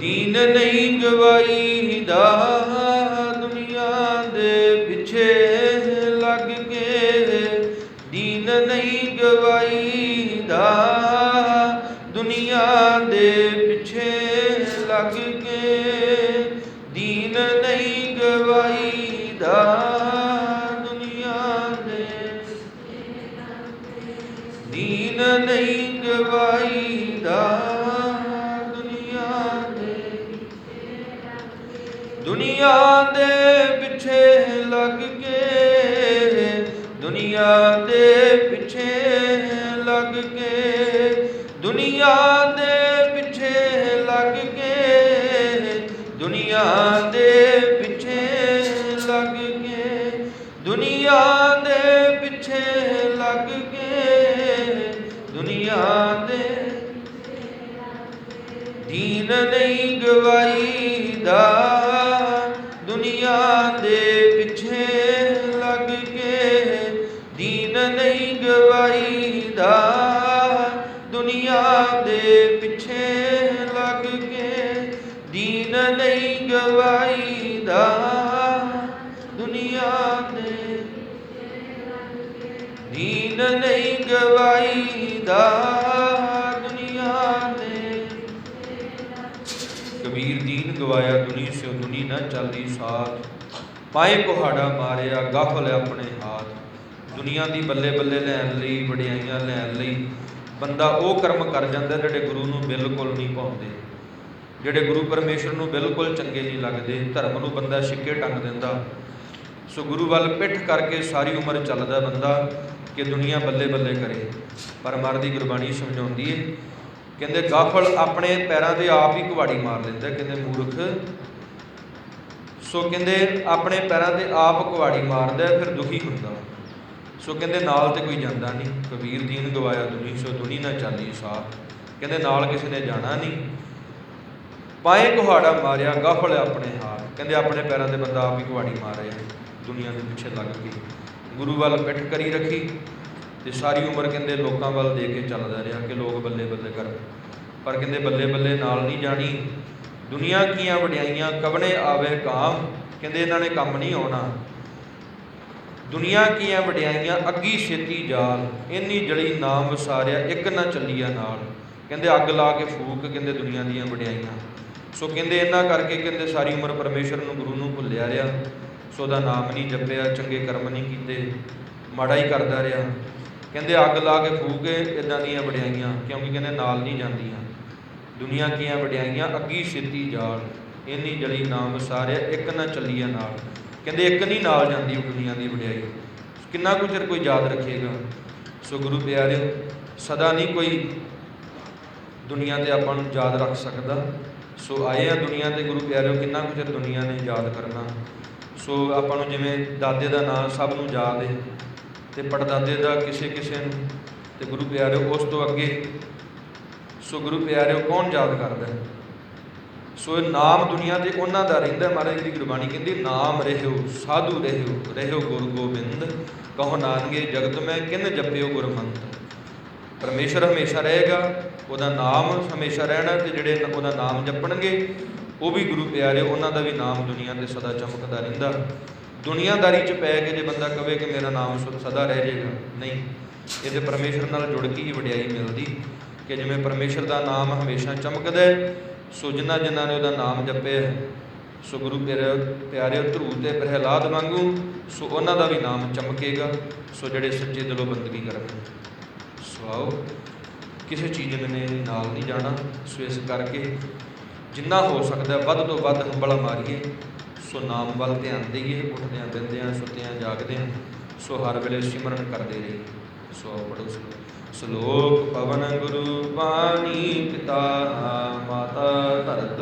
ਦੀਨ ਨਹੀਂ ਗਵਾਈ ਦਾ ਦੁਨੀਆ ਦੇ ਪਿੱਛੇ ਲੱਗ ਕੇ। ਦੀਨ ਨਹੀਂ ਗਵਾਈ ਦਾ ਦੁਨੀਆ ਦੇ ਪਿੱਛੇ ਲੱਗ ਕੇ। ਦੀਨ ਨਹੀਂ ਗਵਾਈ ਦਾ ਦੁਨੀਆ ਦੇ ਦੀਨ ਨਹੀਂ ਗਵਾਈ ਦੁਨੀਆ ਦੇ ਪਿੱਛੇ ਲੱਗ ਕੇ, ਦੁਨੀਆ ਦੇ ਪਿੱਛੇ ਲੱਗ ਕੇ, ਦੁਨੀਆ ਦੇ ਪਿੱਛੇ ਲੱਗ ਕੇ, ਦੁਨੀਆ ਦੇ ਪਿੱਛੇ ਲੱਗ ਕੇ, ਦੁਨੀਆ ਦੇ ਪਿੱਛੇ ਲੱਗ ਕੇ, ਦੁਨੀਆ ਦੇ ਦੀਨ ਨਹੀਂ ਗਵਾਈ ਦਾ ਨਹੀਂ ਦੁਨੀਆ ਦੇ ਦੀਨ ਨਹੀਂ ਗਵਾਈ ਦੁਨੀਆ ਦੇ ਕਬੀਰ ਦੀਨ ਗਵਾਇਆ ਦੁਨੀ ਸਿਓ ਦੁਨੀ ਨਾ ਚੱਲਦੀ ਸਾਥ। ਪਾਏ ਕੁਹਾੜਾ ਮਾਰਿਆ ਗਾਫਲ ਆਪਣੇ ਹਾਥ। ਦੁਨੀਆ ਦੀ ਬੱਲੇ ਬੱਲੇ ਲੈਣ ਲਈ, ਵਡਿਆਈਆਂ ਲੈਣ ਲਈ। ਬੰਦਾ ਉਹ ਕਰਮ ਕਰ ਜਾਂਦਾ, ਜਿਹੜੇ ਗੁਰੂ ਨੂੰ ਬਿਲਕੁਲ ਨਹੀਂ ਪਾਉਂਦੇ। ਜਿਹੜੇ ਗੁਰੂ ਪਰਮੇਸ਼ਰ ਨੂੰ ਬਿਲਕੁਲ ਚੰਗੇ ਨਹੀਂ ਲੱਗਦੇ, ਧਰਮ ਨੂੰ ਬੰਦਾ ਛਿੱਕੇ ਟੰਗ ਦਿੰਦਾ। ਸੋ ਗੁਰੂ ਵੱਲ ਪਿੱਠ ਕਰਕੇ ਸਾਰੀ ਉਮਰ ਚੱਲਦਾ ਬੰਦਾ ਕਿ ਦੁਨੀਆ ਬੱਲੇ ਬੱਲੇ ਕਰੇ। ਪਰ ਮਰ ਦੀ ਗੁਰਬਾਣੀ ਸਮਝਾਉਂਦੀ ਏ, ਕਹਿੰਦੇ ਗਾਫਲ ਆਪਣੇ ਪੈਰਾਂ ਦੇ ਆਪ ਹੀ ਕੁਹਾੜੀ ਮਾਰ ਲੈਂਦਾ ਕਹਿੰਦੇ ਮੂਰਖ। ਸੋ ਕਹਿੰਦੇ ਆਪਣੇ ਪੈਰਾਂ ਤੇ ਆਪ ਕੁਹਾੜੀ ਮਾਰਦਾ, ਫਿਰ ਦੁਖੀ ਹੁੰਦਾ। ਸੋ ਕਹਿੰਦੇ ਨਾਲ ਤੇ ਕੋਈ ਜਾਂਦਾ ਨਹੀਂ, ਕਬੀਰ ਦੀਨ ਗਵਾਇਆ ਦੁਨੀ, ਸੋ ਦੁਨੀ ਨਾ ਚਾਲੀ ਸਾਹ। ਕਹਿੰਦੇ ਨਾਲ ਕਿਸੇ ਨੇ ਜਾਣਾ ਨਹੀਂ ਪਾਏ ਕੁਹਾੜਾ ਮਾਰਿਆ ਗਾਫਲ ਆਪਣੇ ਹਾਲ ਕਹਿੰਦੇ ਆਪਣੇ ਪੈਰਾਂ ਤੇ ਬੰਦਾ ਆਪ ਹੀ ਕੁਹਾੜੀ ਮਾਰ ਰਿਹਾ ਦੁਨੀਆ ਦੇ ਪਿੱਛੇ ਲੱਗ ਕੇ ਗੁਰੂ ਵੱਲ ਪਿੱਠ ਕਰੀ ਰੱਖੀ ਤੇ ਸਾਰੀ ਉਮਰ ਕਹਿੰਦੇ ਲੋਕਾਂ ਵੱਲ ਦੇ ਕੇ ਚੱਲਦਾ ਰਿਹਾ ਕਿ ਲੋਕ ਬੱਲੇ ਬੱਲੇ ਕਰਨ। ਪਰ ਕਹਿੰਦੇ ਬੱਲੇ ਬੱਲੇ ਨਾਲ ਨਹੀਂ ਜਾਣੀ। ਦੁਨੀਆ ਕੀਆਂ ਵਡਿਆਈਆਂ ਕਵਣੇ ਆਵੇ ਕਾਮ, ਕਹਿੰਦੇ ਇਹਨਾਂ ਨੇ ਕੰਮ ਨਹੀਂ ਆਉਣਾ। ਦੁਨੀਆ ਕੀਆਂ ਵਡਿਆਈਆਂ, ਅੱਗੀ ਛੇਤੀ ਜਾਲ, ਇੰਨੀ ਜੜੀ ਨਾਮ ਵਸਾਰਿਆ, ਇੱਕ ਨਾ ਚੱਲੀਆ ਨਾਲ। ਕਹਿੰਦੇ ਅੱਗ ਲਾ ਕੇ ਫੂਕ, ਕਹਿੰਦੇ ਦੁਨੀਆ ਦੀਆਂ ਵਡਿਆਈਆਂ। ਸੋ ਕਹਿੰਦੇ ਇਹਨਾਂ ਕਰਕੇ ਕਹਿੰਦੇ ਸਾਰੀ ਉਮਰ ਪਰਮੇਸ਼ਰ ਨੂੰ ਗੁਰੂ ਨੂੰ ਭੁੱਲਿਆ ਰਿਹਾ। ਸੋ ਦਾ ਨਾਮ ਨਹੀਂ ਜਪਿਆ, ਚੰਗੇ ਕਰਮ ਨਹੀਂ ਕੀਤੇ, ਮਾੜਾ ਹੀ ਕਰਦਾ ਰਿਹਾ। ਕਹਿੰਦੇ ਅੱਗ ਲਾ ਕੇ ਫੂਕੇ ਇਦਾਂ ਦੀਆਂ ਵਡਿਆਈਆਂ, ਕਿਉਂਕਿ ਕਹਿੰਦੇ ਨਾਲ ਨਹੀਂ ਜਾਂਦੀਆਂ। ਦੁਨੀਆ ਕੀਆਂ ਵਡਿਆਈਆਂ ਅੱਗੀ ਛੇਤੀ ਜਾਲ, ਇੰਨੀ ਜਲੀ ਨਾਮ ਵਸਾਰਿਆ ਇੱਕ ਨਾ ਚੱਲੀਆ ਨਾਲ। ਕਹਿੰਦੇ ਇੱਕ ਨਹੀਂ ਨਾਲ ਜਾਂਦੀ ਉਹ ਦੁਨੀਆ ਦੀ ਵਡਿਆਈ। ਕਿੰਨਾ ਕੁ ਚਿਰ ਕੋਈ ਯਾਦ ਰੱਖੇਗਾ? ਸੋ ਗੁਰੂ ਪਿਆਰਿਓ, ਸਦਾ ਨਹੀਂ ਕੋਈ ਦੁਨੀਆ ਤੇ ਆਪਾਂ ਨੂੰ ਯਾਦ ਰੱਖ ਸਕਦਾ। ਸੋ ਆਏ ਆ ਦੁਨੀਆ ਤੇ, ਗੁਰੂ ਪਿਆਰਿਓ, ਕਿੰਨਾ ਕੁ ਚਿਰ ਦੁਨੀਆ ਨੇ ਯਾਦ ਕਰਨਾ। ਸੋ ਆਪਾਂ ਨੂੰ ਜਿਵੇਂ ਦਾਦੇ ਦਾ ਨਾਮ ਸਭ ਨੂੰ ਯਾਦ ਹੈ ਤੇ ਪੜਦਾਦੇ ਦਾ ਕਿਸੇ ਕਿਸੇ ਨੂੰ, ਤੇ ਗੁਰੂ ਪਿਆਰਿਓ, ਉਸ ਤੋਂ ਅੱਗੇ। ਸੋ ਗੁਰੂ ਪਿਆਰਿਓ, ਕੌਣ ਯਾਦ ਕਰਦਾ ਸੋ ਇਹ ਨਾਮ ਦੁਨੀਆ ਤੇ ਉਹਨਾਂ ਦਾ ਰਹਿੰਦਾ ਮਹਾਰਾਜ ਦੀ ਗੁਰਬਾਣੀ ਕਹਿੰਦੀ, ਨਾਮ ਰਹਿਓ, ਸਾਧੂ ਰਹਿਓ ਰਹਿਓ ਗੁਰੂ ਗੋਬਿੰਦ। ਕਹੋ ਨਾਨਕੇ, ਜਗਤ ਮੈਂ ਕਿਨ ਜਪਿਓ ਗੁਰਮੰਤ। ਪਰਮੇਸ਼ਰ ਹਮੇਸ਼ਾ ਰਹੇਗਾ, ਉਹਦਾ ਨਾਮ ਹਮੇਸ਼ਾ ਰਹਿਣਾ ਤੇ ਜਿਹੜੇ ਉਹਦਾ ਨਾਮ ਜਪਣਗੇ, ਉਹ ਵੀ ਗੁਰੂ ਪਿਆਰੇ, ਉਹਨਾਂ ਦਾ ਵੀ ਨਾਮ ਦੁਨੀਆ ਤੇ ਸਦਾ ਚਮਕਦਾ ਰਹਿੰਦਾ। ਦੁਨੀਆਦਾਰੀ 'ਚ ਪੈ ਕੇ ਜੇ ਬੰਦਾ ਕਵੇ ਕਿ ਮੇਰਾ ਨਾਮ ਸ- ਸਦਾ ਰਹਿ ਜਾਏਗਾ, ਨਹੀਂ। ਇਹ ਤੇ ਪਰਮੇਸ਼ਰ ਨਾਲ ਜੁੜ ਕੇ ਹੀ ਵਡਿਆਈ ਮਿਲਦੀ ਕਿ ਜਿਵੇਂ ਪਰਮੇਸ਼ਰ ਦਾ ਨਾਮ ਹਮੇਸ਼ਾ ਚਮਕਦਾ ਹੈ, ਸੋ ਜਿਨ੍ਹਾਂ ਜਿਨ੍ਹਾਂ ਨੇ ਉਹਦਾ ਨਾਮ ਜਪਿਆ ਸੋ ਗੁਰੂ ਪਿਆਰੇ ਪਿਆਰੇ ਧਰੂ ਤੇ ਪ੍ਰਹਿਲਾਦ ਵਾਂਗੂ, ਸੋ ਉਹਨਾਂ ਦਾ ਵੀ ਨਾਮ ਚਮਕੇਗਾ, ਸੋ ਜਿਹੜੇ ਸੱਚੇ ਦਿਲੋਂ ਬੰਦਗੀ ਕਰਨਗੇ। ਸੋ ਕਿਸੇ ਚੀਜ਼ ਨੇ ਨਾਲ ਨਹੀਂ ਜਾਣਾ। ਸੋ ਇਸ ਕਰਕੇ ਜਿੰਨਾ ਹੋ ਸਕਦਾ ਵੱਧ ਤੋਂ ਵੱਧ ਹੰਬਲਾ ਮਾਰੀਏ। ਸੋ ਨਾਮ ਵੱਲ ਧਿਆਨ ਦੇਈਏ। ਉੱਠਦਿਆਂ ਬੈਠਦਿਆਂ ਸੁੱਤਿਆਂ, ਜਾਗਦਿਆਂ, ਸੋ ਹਰ ਵੇਲੇ ਸਿਮਰਨ ਕਰਦੇ ਰਹੀਏ। ਸੋ ਆਓ ਪੜੋ ਸਲੋਕ ਸ਼ਲੋਕ ਪਵਨ ਗੁਰੂ ਬਾਣੀ, ਪਿਤਾ ਮਾਤਾ ਧਰਤ।